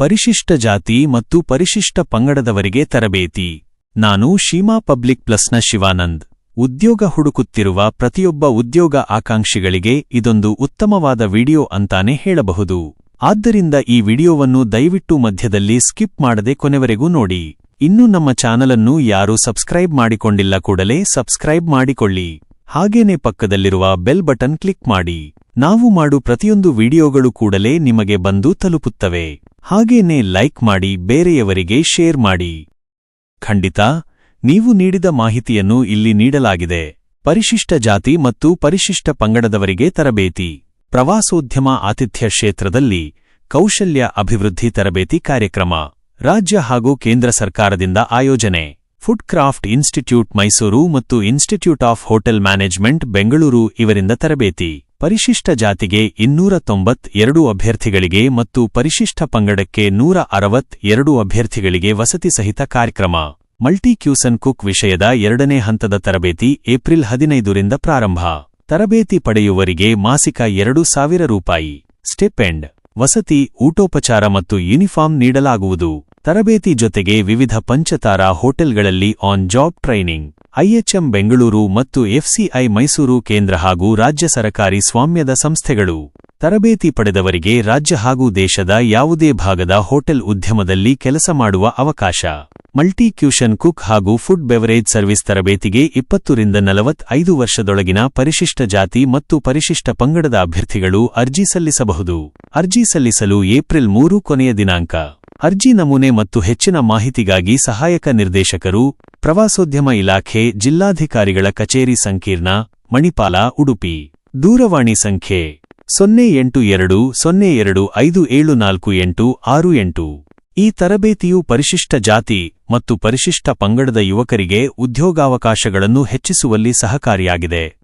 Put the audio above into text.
ಪರಿಶಿಷ್ಟ ಜಾತಿ ಮತ್ತು ಪರಿಶಿಷ್ಟ ಪಂಗಡದವರಿಗೆ ತರಬೇತಿ. ನಾನು ಶೀಮಾ ಪಬ್ಲಿಕ್ ಪ್ಲಸ್ನ ಶಿವಾನಂದ್. ಉದ್ಯೋಗ ಹುಡುಕುತ್ತಿರುವ ಪ್ರತಿಯೊಬ್ಬ ಉದ್ಯೋಗ ಆಕಾಂಕ್ಷಿಗಳಿಗೆ ಇದೊಂದು ಉತ್ತಮವಾದ ವಿಡಿಯೋ ಅಂತಾನೆ ಹೇಳಬಹುದು. ಆದ್ದರಿಂದ ಈ ವಿಡಿಯೋವನ್ನು ದಯವಿಟ್ಟು ಮಧ್ಯದಲ್ಲಿ ಸ್ಕಿಪ್ ಮಾಡದೆ ಕೊನೆವರೆಗೂ ನೋಡಿ. ಇನ್ನು ನಮ್ಮ ಚಾನಲನ್ನು ಯಾರು ಸಬ್ಸ್ಕ್ರೈಬ್ ಮಾಡಿಕೊಂಡಿಲ್ಲ ಕೂಡಲೇ ಸಬ್ಸ್ಕ್ರೈಬ್ ಮಾಡಿಕೊಳ್ಳಿ. ಹಾಗೇನೆ ಪಕ್ಕದಲ್ಲಿರುವ ಬೆಲ್ ಬಟನ್ ಕ್ಲಿಕ್ ಮಾಡಿ. ನಾವು ಮಾಡು ಪ್ರತಿಯೊಂದು ವಿಡಿಯೋಗಳು ಕೂಡಲೇ ನಿಮಗೆ ಬಂದು ತಲುಪುತ್ತವೆ. ಹಾಗೇನೆ ಲೈಕ್ ಮಾಡಿ ಬೇರೆಯವರಿಗೆ ಶೇರ್ ಮಾಡಿ. ಖಂಡಿತ, ನೀವು ನೀಡಿದ ಮಾಹಿತಿಯನ್ನು ಇಲ್ಲಿ ನೀಡಲಾಗಿದೆ. ಪರಿಶಿಷ್ಟ ಜಾತಿ ಮತ್ತು ಪರಿಶಿಷ್ಟ ಪಂಗಡದವರಿಗೆ ತರಬೇತಿ. ಪ್ರವಾಸೋದ್ಯಮ ಆತಿಥ್ಯ ಕ್ಷೇತ್ರದಲ್ಲಿ ಕೌಶಲ್ಯ ಅಭಿವೃದ್ಧಿ ತರಬೇತಿ ಕಾರ್ಯಕ್ರಮ. ರಾಜ್ಯ ಹಾಗೂ ಕೇಂದ್ರ ಸರ್ಕಾರದಿಂದ ಆಯೋಜನೆ. ಫುಡ್ ಕ್ರಾಫ್ಟ್ ಇನ್ಸ್ಟಿಟ್ಯೂಟ್ ಮೈಸೂರು ಮತ್ತು institute of hotel management Bengaluru ಇವರಿಂದ ತರಬೇತಿ. ಪರಿಶಿಷ್ಟ ಜಾತಿಗೆ ಇನ್ನೂರ ತೊಂಬತ್ ಎರಡು ಅಭ್ಯರ್ಥಿಗಳಿಗೆ ಮತ್ತು ಪರಿಶಿಷ್ಟ ಪಂಗಡಕ್ಕೆ ನೂರ ಅರವತ್ ಎರಡು ಅಭ್ಯರ್ಥಿಗಳಿಗೆ ವಸತಿ ಸಹಿತ ಕಾರ್ಯಕ್ರಮ. ಮಲ್ಟಿ ಕ್ಯೂಸನ್ ಕುಕ್ ವಿಷಯದ ಎರಡನೇ ಹಂತದ ತರಬೇತಿ ಏಪ್ರಿಲ್ ಹದಿನೈದರಿಂದ ಪ್ರಾರಂಭ. ತರಬೇತಿ ಪಡೆಯುವರಿಗೆ ಮಾಸಿಕ ಎರಡು ಸಾವಿರ ರೂಪಾಯಿ. ಸ್ಟೆಪೆಂಡ್. ವಸತಿ, ಊಟೋಪಚಾರ ಮತ್ತು ಯೂನಿಫಾರ್ಮ್ ನೀಡಲಾಗುವುದು. ತರಬೇತಿ ಜೊತೆಗೆ ವಿವಿಧ ಪಂಚತಾರಾ ಹೋಟೆಲ್ಗಳಲ್ಲಿ on job training. IHM Bengaluru ಮತ್ತು ಎಫ್ಸಿಐ ಮೈಸೂರು ಕೇಂದ್ರ ಹಾಗೂ ರಾಜ್ಯ ಸರಕಾರಿ ಸ್ವಾಮ್ಯದ ಸಂಸ್ಥೆಗಳು. ತರಬೇತಿ ಪಡೆದವರಿಗೆ ರಾಜ್ಯ ಹಾಗೂ ದೇಶದ ಯಾವುದೇ ಭಾಗದ ಹೋಟೆಲ್ ಉದ್ಯಮದಲ್ಲಿ ಕೆಲಸ ಮಾಡುವ ಅವಕಾಶ. ಮಲ್ಟಿ ಕ್ಯೂಷನ್ ಕುಕ್ ಹಾಗೂ ಫುಡ್ ಬೆವರೇಜ್ ಸರ್ವಿಸ್ ತರಬೇತಿಗೆ ಇಪ್ಪತ್ತರಿಂದ ನಲವತ್ತೈದು ವರ್ಷದೊಳಗಿನ ಪರಿಶಿಷ್ಟ ಜಾತಿ ಮತ್ತು ಪರಿಶಿಷ್ಟ ಪಂಗಡದ ಅಭ್ಯರ್ಥಿಗಳು ಅರ್ಜಿ ಸಲ್ಲಿಸಬಹುದು. ಅರ್ಜಿ ಸಲ್ಲಿಸಲು ಏಪ್ರಿಲ್ ಮೂರು ಕೊನೆಯ ದಿನಾಂಕ. ಅರ್ಜಿ ನಮೂನೆ ಮತ್ತು ಹೆಚ್ಚಿನ ಮಾಹಿತಿಗಾಗಿ ಸಹಾಯಕ ನಿರ್ದೇಶಕರು, ಪ್ರವಾಸೋದ್ಯಮ ಇಲಾಖೆ, ಜಿಲ್ಲಾಧಿಕಾರಿಗಳ ಕಚೇರಿ ಸಂಕೀರ್ಣ, ಮಣಿಪಾಲ, ಉಡುಪಿ. ದೂರವಾಣಿ ಸಂಖ್ಯೆ, ಸೊನ್ನೆ ಎಂಟು ಎರಡು, ಸೊನ್ನೆ ಎರಡು, ಐದು ಏಳು ನಾಲ್ಕು ಎಂಟು, ಆರು ಎಂಟು. ಈ ತರಬೇತಿಯು ಪರಿಶಿಷ್ಟ ಜಾತಿ ಮತ್ತು ಪರಿಶಿಷ್ಟ ಪಂಗಡದ ಯುವಕರಿಗೆ ಉದ್ಯೋಗಾವಕಾಶಗಳನ್ನು ಹೆಚ್ಚಿಸುವಲ್ಲಿ ಸಹಕಾರಿಯಾಗಿದೆ.